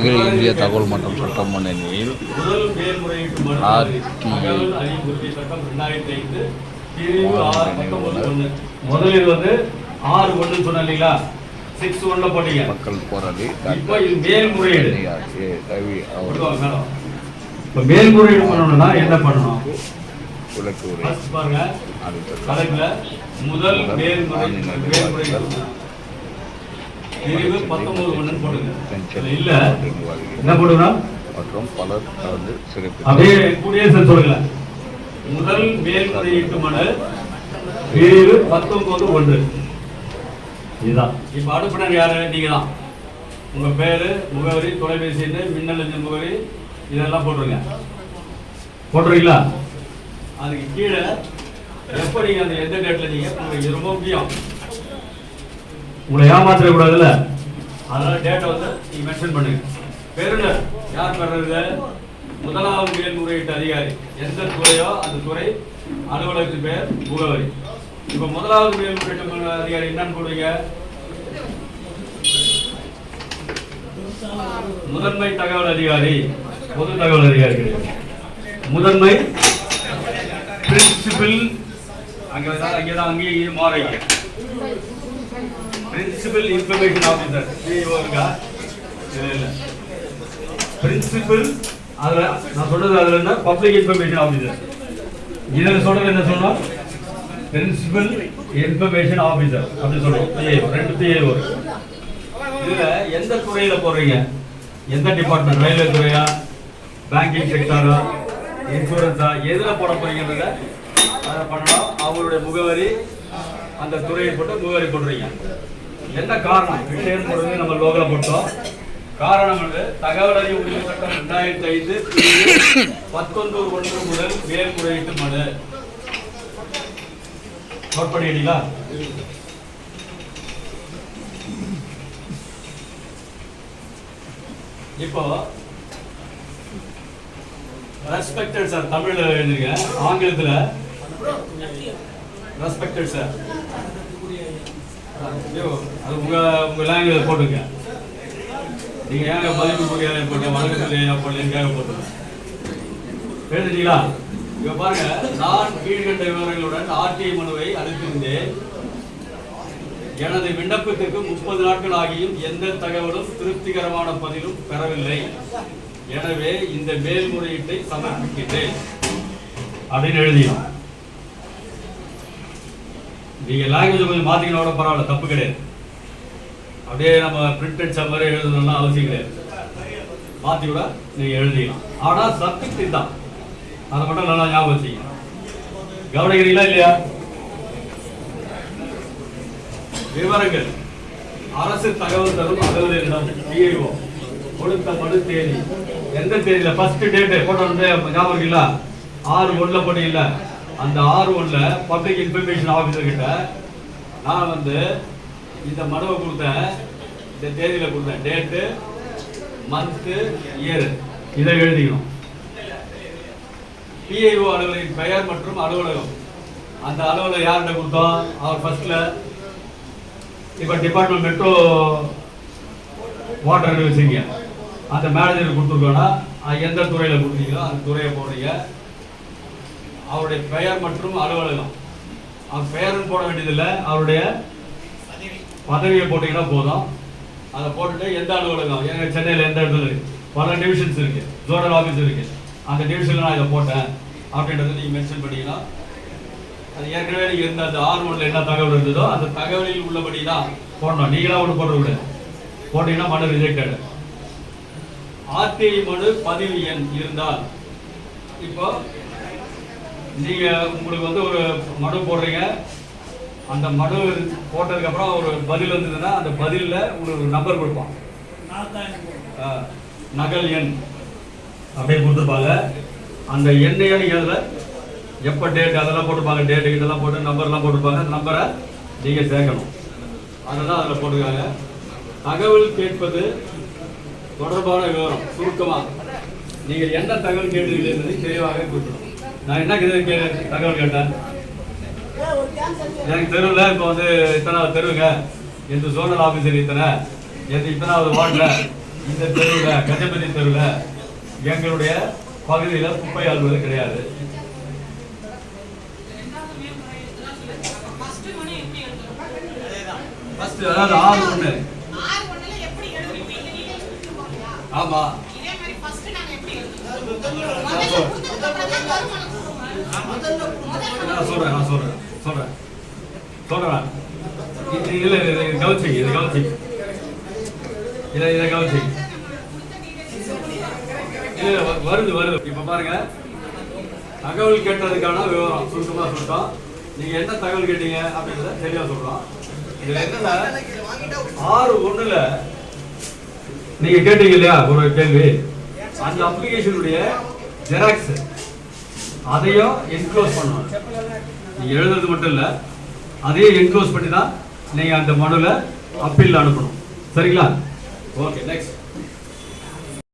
அகில இந்திய தகவல் மற்றும் சட்டம் முன்னணியில் ஒன்று முதலில் வந்து ஆறு ஒன்று சொன்ன இல்லைங்களா சிக்ஸ் ஒன்ல போட்டீங்க மக்கள் போராளி இப்போ இது மேல்முறையீடு இப்போ மேல்முறையீடு பண்ணணும்னா என்ன பண்ணணும்? விளக்கு உரை பாருங்க முதல் மேல்முறை மேல்முறை பிரிவு பத்தொன்பது ஒண்ணுன்னு போடுங்க. இல்ல என்ன போடுங்க மற்றும் பலர் சிறப்பு அப்படியே குடியரசு சொல்லுங்க முதல் மேல்முறையீட்டு மனு பிரிவு பத்தொன்பது ஒன்று. இதுதான். இப்ப அனுப்பினர் யாரு? நீங்க தான் உங்க பேரு முகவரி தொலைபேசி எண் மின்னஞ்சல் முகவரி இதெல்லாம் போட்டுருங்க. போட்டுறீங்களா அதுக்கு கீழே எப்ப நீங்க அந்த எந்த டேட்ல நீங்க உங்களுக்கு ரொம்ப முக்கியம். உங்களை ஏமாத்திர கூடாதுல்ல அதனால டேட்டா வந்து நீங்க மென்ஷன் பண்ணுங்க பெறுநர் யார் பெறுறது முதலாவது மேல்முறையீட்டு அதிகாரி. எந்த துறையோ அந்த துறை அலுவலகத்தின் பேர் முகவரி இப்ப முதலாவது மேல்முறையீட்டு அதிகாரி என்னன்னு போடுவீங்க முதன்மை தகவல் அதிகாரி. பொது தகவல் அதிகாரி. கிடையாது முதன்மை பிரின்சிபல் அங்கதான் அங்கதான் அங்கேயும் இங்கேயும் மாறீங்க பிரின்சிபல் இன்ஃபர்மேஷன் ஆஃபீஸர் சிஇஓ இருக்கா? இல்ல பிரின்சிபல் அதில் நான் சொல்றது அதில் என்ன பப்ளிக் இன்ஃபர்மேஷன் ஆஃபீஸர் இதில் சொல்றது என்ன சொன்னோம் பிரின்சிபல் இன்ஃபர்மேஷன் ஆஃபீஸர் அப்படி சொல்லுவோம் பிஏஓ ரெண்டு பிஏஓ இதில் எந்த துறையில் போடுறீங்க எந்த டிபார்ட்மெண்ட் ரயில்வே துறையா? பேங்கிங் செக்டாரா இன்சூரன்ஸா எதில் போட போறீங்கன்றத அதை பண்ணலாம் அவங்களுடைய முகவரி அந்த துறையை போட்டு முகவரி போடுறீங்க. என்ன காரணம்? விஷயம் போடுறது நம்ம லோகல போட்டோம். காரணம் வந்து தகவல் அறிவு உரிமை சட்டம் ரெண்டாயிரத்தி ஐந்து பத்தொன்பது ஒன்று முதல் மேல்முறையீட்டு மனு. நோட் பண்ணிட்டீங்களா? இப்போ ரெஸ்பெக்டட் சார் தமிழ்ல எழுதுங்க ஆங்கிலத்தில் ரெஸ்பெக்டட் சார் அது உங்க உங்க லாங்குவேஜ் போட்டுங்க நீங்க ஏங்க மதிப்புக்குரிய போட்டு வழக்கத்துலையா போடலன்னு போட்டுங்க எழுதுட்டீங்களா இங்க பாருங்க நான் கீழ்கண்ட விவரங்களுடன் ஆர்டிஐ மனுவை அளித்திருந்தேன். எனது விண்ணப்பத்திற்கு முப்பது நாட்கள் ஆகியும் எந்த தகவலும் திருப்திகரமான பதிலும் பெறவில்லை. எனவே இந்த மேல்முறையீட்டை சமர்ப்பிக்கின்றேன். அப்படின்னு எழுதியும் நீங்கள் லாங்குவேஜ் கொஞ்சம் மாத்திக்கினா கூட பரவாயில்ல தப்பு கிடையாது. அப்படியே நம்ம பிரிண்டட் அடிச்ச எழுதணும்னா அவசியம் கிடையாது. மாற்றி கூட நீங்கள் எழுதிக்கலாம். ஆனால் சப்ஜெக்ட் இதுதான். அதை மட்டும் நல்லா ஞாபகம் வச்சுக்கணும் கவனிக்கிறீங்களா இல்லையா? விவரங்கள். அரசு தகவல் தரும் அலுவலரிடம் பிஏஓ கொடுத்த மனு தேதி. எந்த தேதியில? ஃபர்ஸ்ட் டேட் போட்டோ ஞாபகம் இருக்குல்ல ஆறு ஒண்ணுல போட்டீங்கல்ல? அந்த ஆர் ஒன்ல பப்ளிக் இன்ஃபர்மேஷன் ஆஃபீஸர் கிட்ட நான் வந்து இந்த மனுவை கொடுத்தேன் இந்த தேதியில கொடுத்தேன். டேட்டு மந்த்து இயர் இதை எழுதிக்கணும். பிஐஓ அலுவலரின் பெயர் மற்றும் அலுவலகம். அந்த அலுவலகம் யார்கிட்ட கொடுத்தோம்? அவர் ஃபர்ஸ்ட்ல இப்போ டிபார்ட்மெண்ட் மெட்ரோ வாட்டர் வச்சுங்க அந்த மேனேஜர் கொடுத்துருக்கோன்னா எந்த துறையில் கொடுத்தீங்களோ அந்த துறையை போடுறீங்க. அவருடைய பெயர் மற்றும் அலுவலகம். அவர் பெயரும் போட வேண்டியதில்லை அவருடைய பதவியை போட்டீங்கன்னா போதும். அதை போட்டுட்டு எந்த அலுவலகம்? எங்க சென்னையில் எந்த இடத்துல இருக்கு? பல டிவிஷன்ஸ் இருக்கு ஜோனல் ஆஃபீஸ் இருக்கு. அந்த டிவிஷனில் நான் இதை போட்டேன் அப்படின்றத நீங்கள் மென்ஷன் பண்ணீங்கன்னா அது ஏற்கனவே நீங்க இருந்த அந்த ஆர் என்ன தகவல் இருந்ததோ அந்த தகவலில் உள்ளபடி தான் போடணும். நீங்களாக ஒன்று போட விட. போட்டீங்கன்னா மனு ரிஜெக்டடு ஆர்டிஐ மனு பதிவு எண் இருந்தால் இப்போ நீங்கள் உங்களுக்கு வந்து ஒரு மனு போடுறீங்க. அந்த மனு போட்டதுக்கப்புறம் ஒரு பதில் வந்ததுன்னா அந்த பதிலில் உங்களுக்கு ஒரு நம்பர் கொடுப்பான். ஆ, நகல் எண் அப்படியே கொடுத்துருப்பாங்க. அந்த எண்ணையே நீங்க எப்போ டேட் அதெல்லாம் போட்டுப்பாங்க டேட்டு இதெல்லாம் போட்டு நம்பர்லாம் போட்டிருப்பாங்க. அந்த நம்பரை நீங்கள் சேர்க்கணும். அதெல்லாம் அதில் போட்டிருக்காங்க. தகவல் கேட்பது தொடர்பான விவரம் சுருக்கமாக நீங்கள் என்ன தகவல் கேட்டுக்கிறீர்கள் என்பதை தெளிவாக குறிப்பிடணும் நான் என்ன கே- கே- தகவல் கேட்டேன். எனக்கு தெருவில் இப்போ வந்து இத்தனாவது தெருவுங்க. எந்த ஜோனல் ஆஃபீஸர் இத்தனை? எந்த இத்தனாவது வார்டில்? இந்த தெருவில் கஜபதி தெருவில் எங்களுடைய பகுதியில் குப்பை அள்ளுவது கிடையாது. ஃபர்ஸ்ட் அதாவது ஆறு ஒன்று ஆமாம் நான் சொல்கிறேன் நான் சொல்கிறேன் சொல்கிறேன் சொல்கிறேன் இல்லை இல்ல இது இதை இது இதை இதை கவனிச்சு இல்லை இல்ல, வ- வருது வருது. இப்ப பாருங்க. தகவல் கேட்டதுக்கான விவரம் சுருக்கமா சொல்லிட்டோம் நீங்கள் என்ன தகவல் கேட்டீங்க அப்படின்றத தெளிவா சொல்றோம். இதில் என்னன்னா ஆறு ஒண்ணுல நீங்கள் கேட்டீங்க இல்லையா? ஒரு கேள்வி. அந்த அப்ளிகேஷனுடைய ஜெராக்ஸ் அதையும் என்க்ளோஸ் பண்ணணும் நீங்க எழுதுறது மட்டும் இல்லை அதையும் என்க்ளோஸ் பண்ணி தான் நீங்கள் அந்த மனுவில் அப்பீல் அனுப்பணும். சரிங்களா? Okay next